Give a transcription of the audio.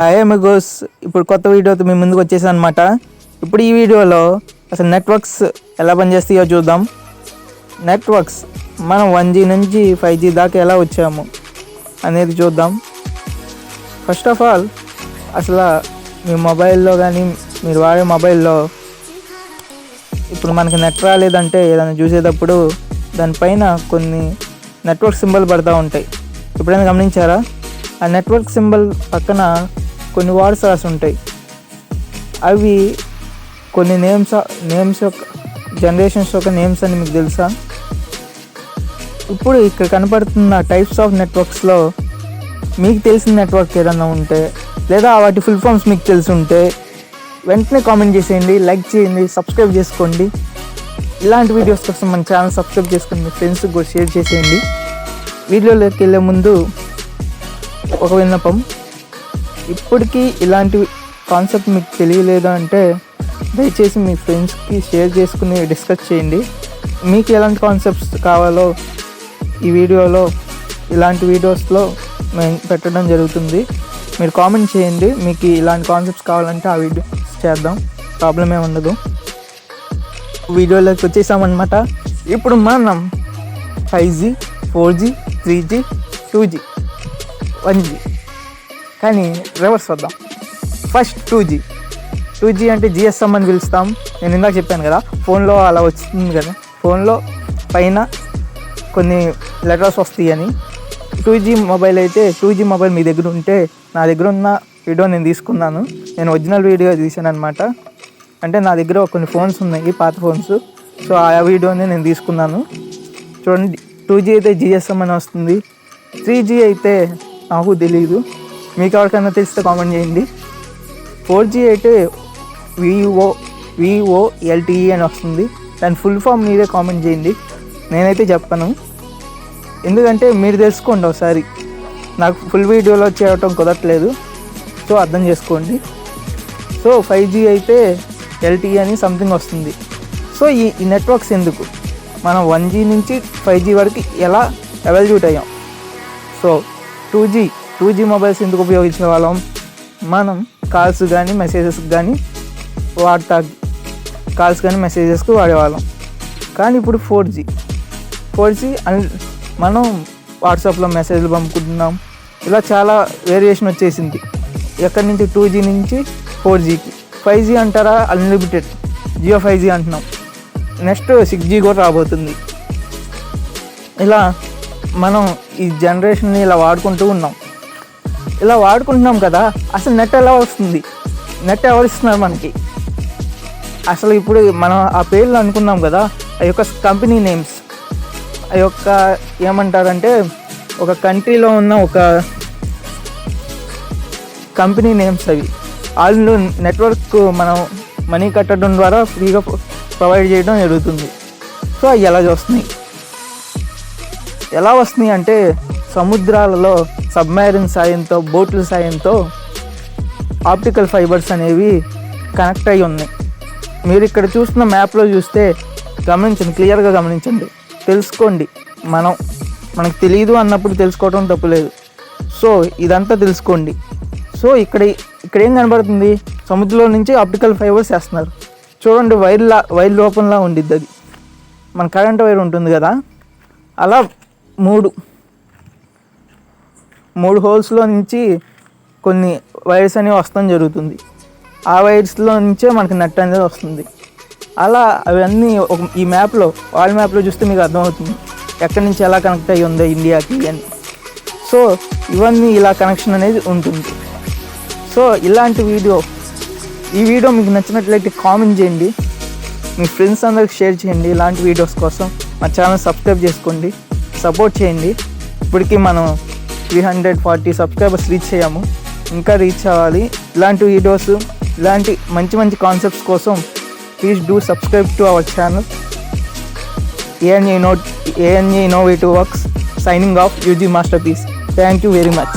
Hi మిగోస్ ఇప్పుడు కొత్త వీడియోతో మీ ముందుకు వచ్చేసాను అనమాట ఇప్పుడు ఈ వీడియోలో అసలు నెట్వర్క్స్ ఎలా పనిచేస్తాయో చూద్దాం. నెట్వర్క్స్ మనం వన్ జీ నుంచి ఫైవ్ జీ దాకా ఎలా వచ్చాము అనేది చూద్దాం. ఫస్ట్ ఆఫ్ ఆల్ అసలు మీ మొబైల్లో కానీ మీరు వాడే మొబైల్లో ఇప్పుడు మనకి నెట్ రాలేదంటే ఏదైనా చూసేటప్పుడు దానిపైన కొన్ని నెట్వర్క్ సింబల్ పడతా ఉంటాయి. ఎప్పుడైనా గమనించారా? ఆ నెట్వర్క్ సింబల్ పక్కన కొన్ని వర్డ్స్ రాసి ఉంటాయి. అవి కొన్ని నేమ్స్ నేమ్స్ యొక్క జనరేషన్స్ యొక్క నేమ్స్ అని మీకు తెలుసా? ఇప్పుడు ఇక్కడ కనపడుతున్న టైప్స్ ఆఫ్ నెట్వర్క్స్లో మీకు తెలిసిన నెట్వర్క్ ఏదైనా ఉంటే లేదా వాటి ఫుల్ ఫామ్స్ మీకు తెలిసి ఉంటే వెంటనే కామెంట్ చేసేయండి లైక్ చేయండి సబ్స్క్రైబ్ చేసుకోండి. ఇలాంటి వీడియోస్ కోసం మన ఛానల్ సబ్స్క్రైబ్ చేసుకుని మీ ఫ్రెండ్స్కి కూడా షేర్ చేసేయండి. వీడియోలోకి వెళ్ళే ముందు ఒక విన్నపం. ఇప్పటికీ ఇలాంటి కాన్సెప్ట్ మీకు తెలియలేదు అంటే దయచేసి మీ ఫ్రెండ్స్కి షేర్ చేసుకుని డిస్కస్ చేయండి. మీకు ఎలాంటి కాన్సెప్ట్స్ కావాలో ఈ వీడియోలో ఇలాంటి వీడియోస్లో మేము పెట్టడం జరుగుతుంది. మీరు కామెంట్ చేయండి మీకు ఇలాంటి కాన్సెప్ట్స్ కావాలంటే ఆ వీడియోస్ చేద్దాం. ప్రాబ్లం ఏమి ఉండదు. వీడియోలోకి వచ్చేసామన్నమాట. ఇప్పుడు మనం five G four G three G two G one G కానీ రివర్స్ వద్దాం. First two G two G అంటే జిఎస్ఎం అని పిలుస్తాం. నేను ఇందాక చెప్పాను కదా ఫోన్లో అలా వచ్చింది కదా. ఫోన్లో పైన కొన్ని లెటర్స్ వస్తాయి అని. టూ జీ మొబైల్ అయితే టూ జీ మొబైల్ మీ దగ్గర ఉంటే నా దగ్గర ఉన్న వీడియో నేను తీసుకున్నాను. నేను ఒరిజినల్ వీడియో తీసాను అనమాట అంటే నా దగ్గర కొన్ని ఫోన్స్ ఉన్నాయి పాత ఫోన్స్ సో ఆ వీడియోని నేను తీసుకున్నాను. చూడండి టూ జీ అయితే జిఎస్ఎం అని వస్తుంది. త్రీ జీ అయితే నాకు తెలియదు మీకు ఎవరికైనా తెలిస్తే కామెంట్ చేయండి. ఫోర్ జీ అయితే వివో వివో ఎల్టీఈ అని వస్తుంది. దాని ఫుల్ ఫామ్ మీరే కామెంట్ చేయండి. నేనైతే చెప్పను. ఎందుకంటే మీరు తెలుసుకోండి ఒకసారి. నాకు ఫుల్ వీడియోలో చేయటం కుదరట్లేదు. సో అర్థం చేసుకోండి. సో ఫైవ్ జీ అయితే ఎల్టీఈ అని సంథింగ్ వస్తుంది. సో ఈ ఈ నెట్వర్క్స్ ఎందుకు? మనం వన్ జీ నుంచి ఫైవ్ జీ వరకు ఎలా ఎవల్యూట్ అయ్యాం? So two G two G mobiles ఎందుకు ఉపయోగించే వాళ్ళం? మనం కాల్స్ కానీ మెసేజెస్ కానీ వాడతా కాల్స్ కానీ మెసేజెస్కి వాడేవాళ్ళం. కానీ ఇప్పుడు ఫోర్ జీ ఫోర్ జీ అన్ మనం వాట్సాప్లో మెసేజ్లు పంపుకుంటున్నాం. ఇలా చాలా వేరియేషన్ వచ్చేసింది. ఎక్కడి నుంచి? టూ జీ నుంచి ఫోర్ జీకి ఫైవ్ జీ అంటారా? అన్లిమిటెడ్. జియో ఫైవ్ జీ అంటున్నాం. నెక్స్ట్ సిక్స్ జీ కూడా రాబోతుంది. ఇలా మనం ఈ జనరేషన్ని ఇలా వాడుకుంటూ ఉన్నాం. ఇలా వాడుకుంటున్నాం కదా అసలు నెట్ ఎలా వస్తుంది? నెట్ ఎవరు ఇస్తున్నారు మనకి? అసలు ఇప్పుడు మనం ఆ పేర్లు అనుకున్నాం కదా ఆ యొక్క కంపెనీ నేమ్స్ ఆ యొక్క ఏమంటారంటే ఒక కంట్రీలో ఉన్న ఒక కంపెనీ నేమ్స్ అవి. వాళ్ళు నెట్వర్క్ మనం మనీ కట్టడం ద్వారా ఫ్రీగా ప్రొవైడ్ చేయడం జరుగుతుంది. సో అవి ఎలా వస్తున్నాయి? ఎలా వస్తున్నాయి అంటే సముద్రాలలో సబ్మెరీన్ సాయంతో బోట్ల సాయంతో ఆప్టికల్ ఫైబర్స్ అనేవి కనెక్ట్ అయి ఉన్నాయి. మీరు ఇక్కడ చూస్తున్న మ్యాప్లో చూస్తే గమనించండి క్లియర్గా గమనించండి. తెలుసుకోండి మనం. మనకు తెలియదు అన్నప్పుడు తెలుసుకోవడం తప్పులేదు సో ఇదంతా తెలుసుకోండి. సో ఇక్కడ ఇక్కడ ఏం కనబడుతుంది? సముద్రంలో నుంచి ఆప్టికల్ ఫైబర్స్ వేస్తున్నారు. చూడండి వైర్లా వైర్ లోపంలా ఉండిద్ది అది మన కరెంట్ వైర్ ఉంటుంది కదా? అలా మూడు. మూడు హోల్స్లో నుంచి కొన్ని వైర్స్ అనేవి వస్తాం జరుగుతుంది. ఆ వైర్స్లో నుంచే మనకి నెట్ అనేది వస్తుంది. అలా అవన్నీ ఒక ఈ మ్యాప్లో వాల్ మ్యాప్లో చూస్తే మీకు అర్థమవుతుంది. ఎక్కడి నుంచి ఎలా కనెక్ట్ అయ్యి ఉందో ఇండియాకి అని. సో ఇవన్నీ ఇలా కనెక్షన్ అనేది ఉంటుంది. సో ఇలాంటి వీడియో ఈ వీడియో మీకు నచ్చినట్లయితే కామెంట్ చేయండి. మీ ఫ్రెండ్స్ అందరికి షేర్ చేయండి ఇలాంటి వీడియోస్ కోసం. మా ఛానల్ సబ్స్క్రైబ్ చేసుకోండి. సపోర్ట్ చేయండి. ఇప్పటికీ మనం three hundred forty subscribers reach అయ్యాము ఇంకా రీచ్ అవ్వాలి. ఇలాంటి వీడియోస్ ఇలాంటి మంచి మంచి కాన్సెప్ట్స్ కోసం please do subscribe to our channel ANA note ANA innovative works signing off UG master piece thank you very much